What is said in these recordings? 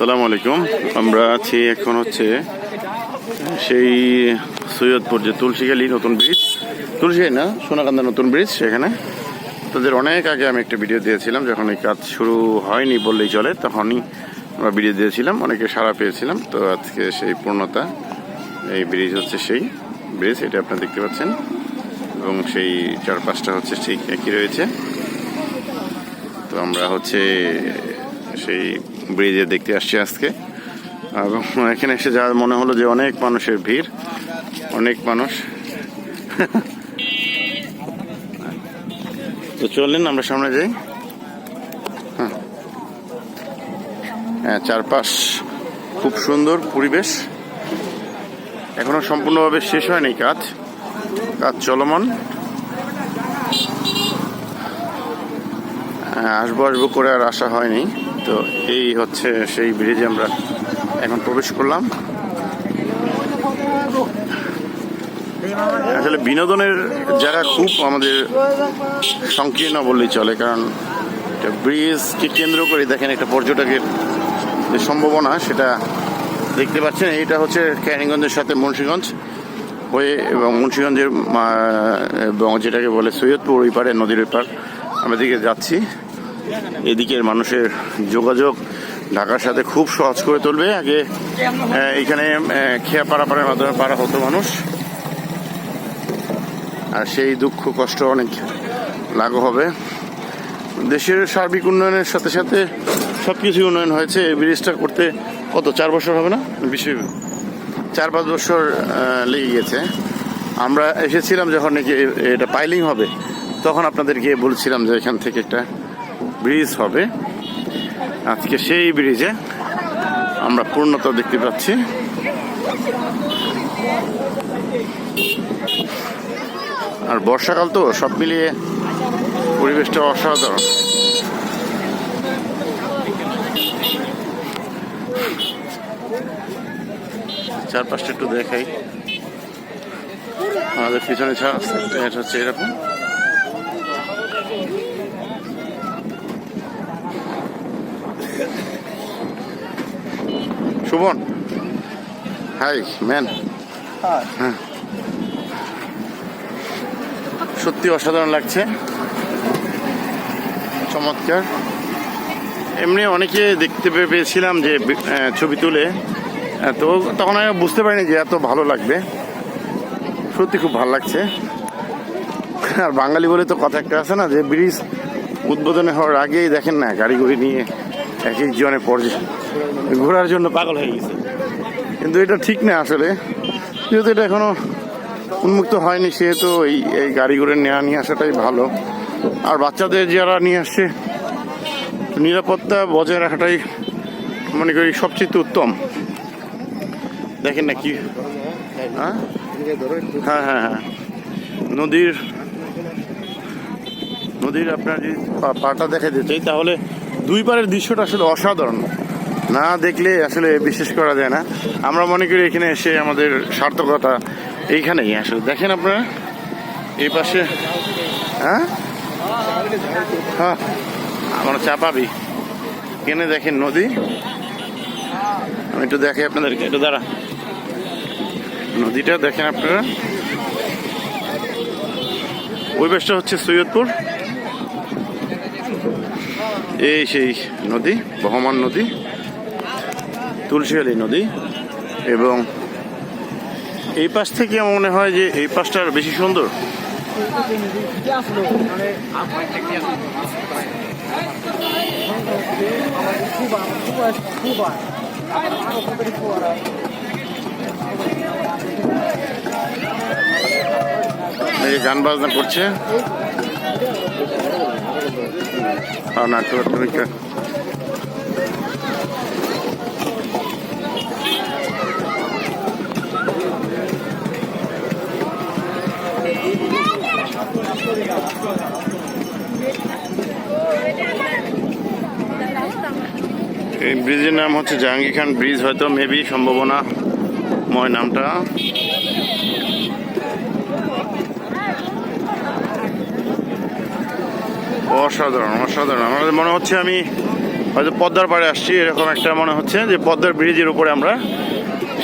আসসালামু আলাইকুম। আমরা আছি এখন হচ্ছে সেই সৈয়দপুর যে তুলসীগালি নতুন ব্রিজ। তুলসীগালি না? সোনাকান্দা নতুন ব্রিজ সেখানে। তাদের অনেক আগে আমি একটা ভিডিও দিয়েছিলাম, যখন এই কাজ শুরু হয়নি বললেই চলে, তখনই আমরা ভিডিও দিয়েছিলাম, অনেকে সাড়া পেয়েছিলাম। তো আজকে সেই পূর্ণতা, এই ব্রিজ হচ্ছে সেই ব্রিজ, এটা আপনারা দেখতে পাচ্ছেন। এবং সেই চারপাশটা হচ্ছে ঠিক একই রয়েছে। তো আমরা হচ্ছে সেই ব্রিজে দেখতে আসছি আজকে। এবং এখানে এসে যা মনে হলো যে অনেক মানুষের ভিড় অনেক মানুষ। তো চললেন আমরা সামনে যাই। হ্যাঁ। হ্যাঁ চারপাশ খুব সুন্দর পরিবেশ। এখনও সম্পূর্ণভাবে শেষ হয়নি কাজ। কাজ চলমান। হ্যাঁ, আসব আসব করে আর আসা হয়নি। তো এই হচ্ছে সেই ব্রিজে আমরা এখন প্রবেশ করলাম। আসলে বিনোদনের জায়গা খুব আমাদের সংকীর্ণ বললেই চলে, কারণ ব্রিজকে কেন্দ্র করে দেখেন একটা পর্যটকের যে সম্ভাবনা, সেটা দেখতে পাচ্ছেন। এটা হচ্ছে ক্যানিগঞ্জের সাথে মুন্সীগঞ্জ হয়ে এবং মুন্সীগঞ্জের এবং যেটাকে বলে সৈয়দপুর ওই পারে, নদীর ওই পার। আমরা দিকে যাচ্ছি। এদিকের মানুষের যোগাযোগ ঢাকার সাথে খুব সহজ করে তুলবে। আগে এখানে খেয়া পারাপারের মাধ্যমে পারা হতো মানুষ। আর সেই দুঃখ, কষ্ট অনেক লাঘব হবে। দেশের সার্বিক উন্নয়নের সাথে সাথে সব কিছুই উন্নয়ন হয়েছে। ব্রিজটা করতে কত, চার বছর হবে না? বেশি চার, পাঁচ বছর লেগে গেছে। আমরা এসেছিলাম যখন নাকি এটা পাইলিং হবে, তখন আপনাদেরকে বলছিলাম যে এখান থেকে একটা ব্রিজ হবে। আজকে সেই ব্রিজে আমরা পূর্ণতা দেখতে পাচ্ছি। আর বর্ষাকাল তো সব মিলিয়ে পরিবেশটা অসাধারণ। চারপাশটা একটু দেখাই। আমাদের পিছনে ছাড়া এটা হচ্ছে এরকম। সুবন হাই ম্যান হ্যাঁ। সত্যি অসাধারণ লাগছে। চমৎকার। এমনি অনেকে দেখতে পেয়েছিলাম যে ছবি তুলে। তো তখন আমি বুঝতে পারিনি যে এত ভালো লাগবে। সত্যি খুব ভালো লাগছে। আর বাঙালি বলে তো কথা একটা আছে না যে ব্রিজ উদ্বোধনে হওয়ার আগেই দেখেন না গাড়িগুড়ি নিয়ে এক এক জনে পর্যে ঘোরার জন্য পাগল হয়ে গেছে। কিন্তু এটা ঠিক না আসলে। যেহেতু এটা এখনও উন্মুক্ত হয়নি, সেহেতু এই এই গাড়ি করে নেওয়া নিয়ে আসাটাই ভালো। আর বাচ্চাদের যারা নিয়ে আসছে, নিরাপত্তা বজায় রাখাটাই মনে করি সবচেয়ে উত্তম। দেখেন না কি হ্যাঁ? হ্যাঁ হ্যাঁ হ্যাঁ। নদীর নদীর আপনার যদি পাটা দেখা যেতে তাহলে দুই পারের দৃশ্যটা আসলে অসাধারণ। না দেখলে আসলে বিশ্বাস করা যায় না। আমরা মনে করি এখানে এসে আমাদের সার্থকতা এইখানেই আসলে। দেখেন আপনারা, এই পাশে হ্যাঁ? হ্যাঁ আমরা চা পাবি। কেনে দেখেন নদী। আমি একটু দেখে আপনাদেরকে, একটু দাঁড়া। নদীটা দেখেন আপনারা। ওই পাশটা হচ্ছে সৈয়দপুর। এই সেই নদী, বহমান নদী। তুলসীয়ালি নদী এবং এই পাশ থেকে আমার মনে হয় যে এই পাশটা বেশি সুন্দর। গান বাজনা করছে। আর নাট্যকার এই ব্রিজের নাম হচ্ছে জাহাঙ্গীর খান ব্রিজ, হয়তো মেবি সম্ভাবনাময় নামটা। অসাধারণ অসাধারণ। আমাদের মনে হচ্ছে আমি হয়তো পদ্মার পাড়ে আসছি, এরকম একটা মনে হচ্ছে যে পদ্মার ব্রিজের উপরে আমরা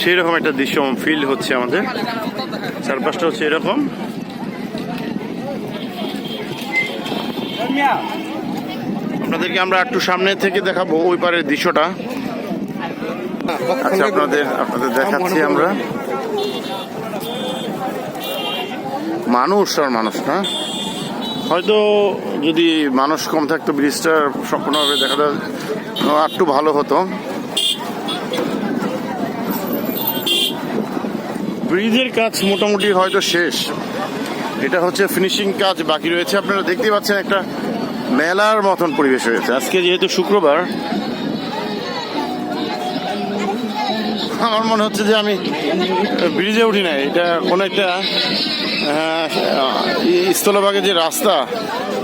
সেই রকম একটা দৃশ্য ফিল হচ্ছে আমাদের। চারপাশটা হচ্ছে এরকম। আপনাদেরকে আমরা একটু সামনে থেকে দেখাবো ওই পারের দৃশ্যটা। আচ্ছা আপনাদের আপনাদের দেখাচ্ছি আমরা। মানুষ আর মানুষ, না? হয়তো যদি মানুষ কম থাকতো, ব্রিজটা সম্পূর্ণভাবে দেখা যায়, একটু ভালো হতো। ব্রিজের কাজ মোটামুটি হয়তো শেষ। এটা হচ্ছে ফিনিশিং কাজ, বাকি রয়েছে। আপনারা দেখতে পাচ্ছেন একটা মেলার মতন পরিবেশ হয়েছে। আজকে যেহেতু শুক্রবার, আমার মনে হচ্ছে যে আমি ব্রিজে উঠি নাই। এটা কোনো একটা স্থলভাগে যে রাস্তা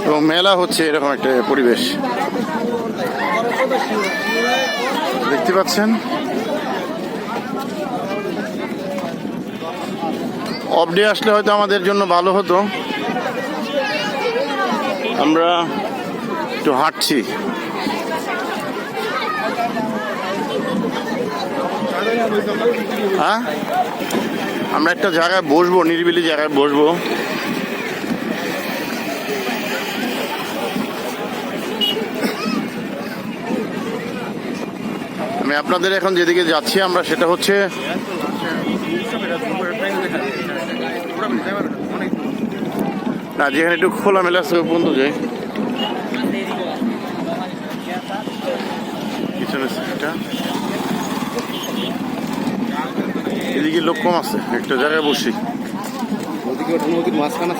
এবং মেলা হচ্ছে, এরকম একটা পরিবেশ। দেখতে পাচ্ছেন? অফ ডে আসলে হয়তো আমাদের জন্য ভালো হতো। আমরা একটু হাঁটছি। হ্যাঁ আমরা একটা জায়গায় বসবো, নিরিবিলি জায়গায় বসবো। আমি আপনাদের এখন যেদিকে যাচ্ছি, আমরা সেটা হচ্ছে না, যেখানে একটু খোলামেলা পর্যন্ত যাই। পিছনে সিটটা। এদিকে লোক কম আছে একটা জায়গায় বসি। ওদিকে ওঠা নদীর মাঝখানে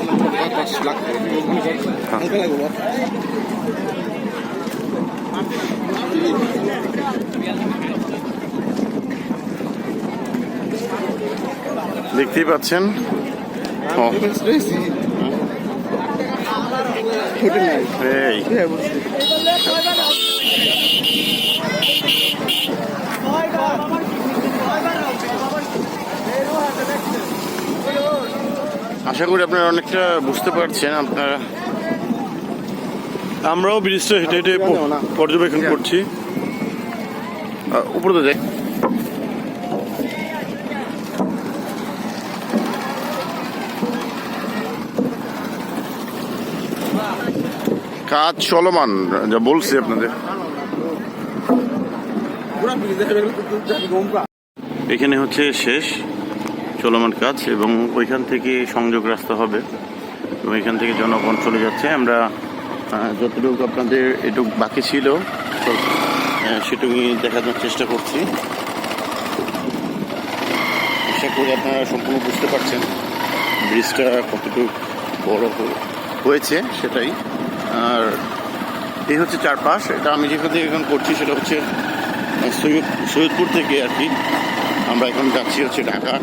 দেখতেই পাচ্ছেন? এই হ্যাঁ বলছি আশা করি আপনারা অনেকটা বুঝতে পারছেন আপনারা আমরাও ব্রিজটা হেঁটে হেঁটে পর্যবেক্ষণ করছি। উপরে তো যাই কাজ চলমান যা বলছি আপনাদের। এখানে হচ্ছে শেষ। চলমান কাজ এবং ওইখান থেকে সংযোগ রাস্তা হবে এবং এখান থেকে জনগণ চলে যাচ্ছে। আমরা যতটুকু আপনাদের এটুকু বাকি ছিল সেটুকুই দেখানোর চেষ্টা করছি। আশা করি আপনারা সম্পূর্ণ বুঝতে পারছেন ব্রিজটা কতটুকু বড় হয়েছে সেটাই। আর এই হচ্ছে চারপাশ, এটা আমি যেখান থেকে এখন করছি সেটা হচ্ছে সৈয়দ সৈয়দপুর থেকে আর কি। আমরা এখন যাচ্ছি হচ্ছে ঢাকা।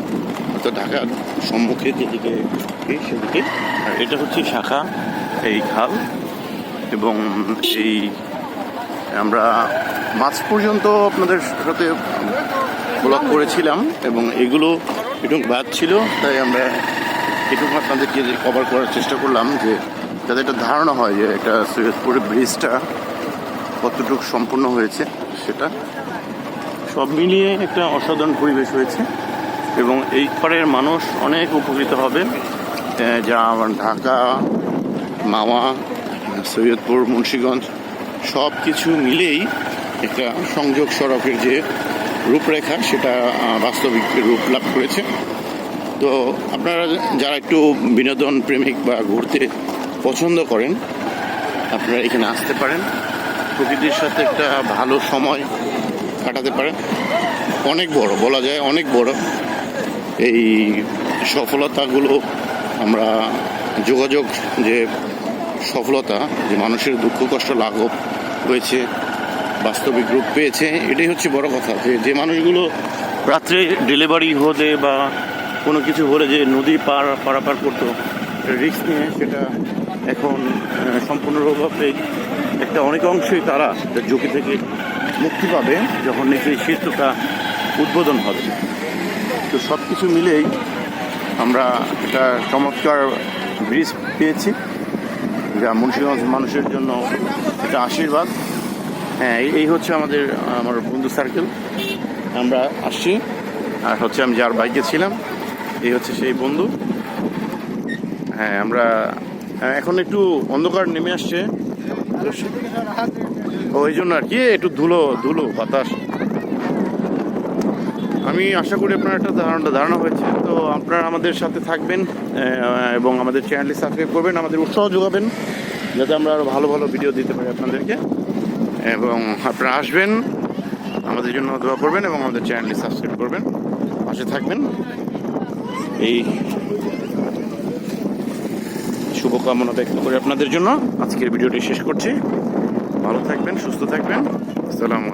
তো ঢাকার সম্মুখে যেদিকে সেদিকে। আর এটা হচ্ছে শাখা, এই খাল। এবং এই আমরা মাঝ পর্যন্ত আপনাদের সাথে ব্লগ করেছিলাম এবং এগুলো একটু বাদ ছিল, তাই আমরা এটুকু আপনাদেরকে কভার করার চেষ্টা করলাম যে যাতে একটা ধারণা হয় যে একটা সৈয়দপুরের ব্রিজটা কতটুকু সম্পূর্ণ হয়েছে সেটা। সব মিলিয়ে একটা অসাধারণ পরিবেশ হয়েছে। এবং এই পাড়ের মানুষ অনেক উপকৃত হবে যা আমার ঢাকা, মাওয়া, সৈয়দপুর, মুন্সীগঞ্জ সব কিছু মিলেই একটা সংযোগ সড়কের যে রূপরেখা, সেটা বাস্তবিক রূপ লাভ করেছে। তো আপনারা যারা একটু বিনোদন প্রেমিক বা ঘুরতে পছন্দ করেন, আপনারা এখানে আসতে পারেন। প্রকৃতির সাথে একটা ভালো সময় কাটাতে পারেন। অনেক বড়, বলা যায় অনেক বড়। এই সফলতাগুলো আমরা যোগাযোগ যে সফলতা যে মানুষের দুঃখ কষ্ট লাঘব হয়েছে বাস্তবিক রূপ পেয়েছে এটাই হচ্ছে বড় কথা যে যে মানুষগুলো রাত্রে ডেলিভারি হলে বা কোনো কিছু হলে যে নদী পার পারাপার করতো রিস্ক নিয়ে সেটা এখন আহ, সম্পূর্ণভাবে একটা অনেক অংশই তারা ঝুঁকি থেকে মুক্তি পাবে যখন নিজের সেতুটা উদ্বোধন হবে। তো সব কিছু মিলেই আমরা একটা চমৎকার ব্রিজ পেয়েছি যা মুন্সিগঞ্জ মানুষের জন্য একটা আশীর্বাদ। হ্যাঁ এই- হচ্ছে আমাদের আমার বন্ধু সার্কেল আমরা আসছি আর হচ্ছে আমি যার বাইকে ছিলাম এই হচ্ছে সেই বন্ধু। হ্যাঁ আমরা হ্যাঁ, এখন একটু অন্ধকার নেমে আসছে। ওই জন্য আর কি একটু ধুলো ধুলো বাতাস। আমি আশা করি আপনার একটা ধারণা ধারণা হয়েছে। তো আপনারা আমাদের সাথে থাকবেন এবং আমাদের চ্যানেলটি সাবস্ক্রাইব করবেন, আমাদের উৎসাহ যোগাবেন, যাতে আমরা আরও ভালো ভালো ভিডিও দিতে পারি আপনাদেরকে। এবং আপনারা আসবেন, আমাদের জন্য দোয়া করবেন, এবং আমাদের চ্যানেলটি সাবস্ক্রাইব করবেন। পাশে থাকবেন। এই শুভকামনা ব্যক্ত করে আপনাদের জন্য আজকের ভিডিওটি শেষ করছি। ভালো থাকবেন, সুস্থ থাকবেন। আসসালামু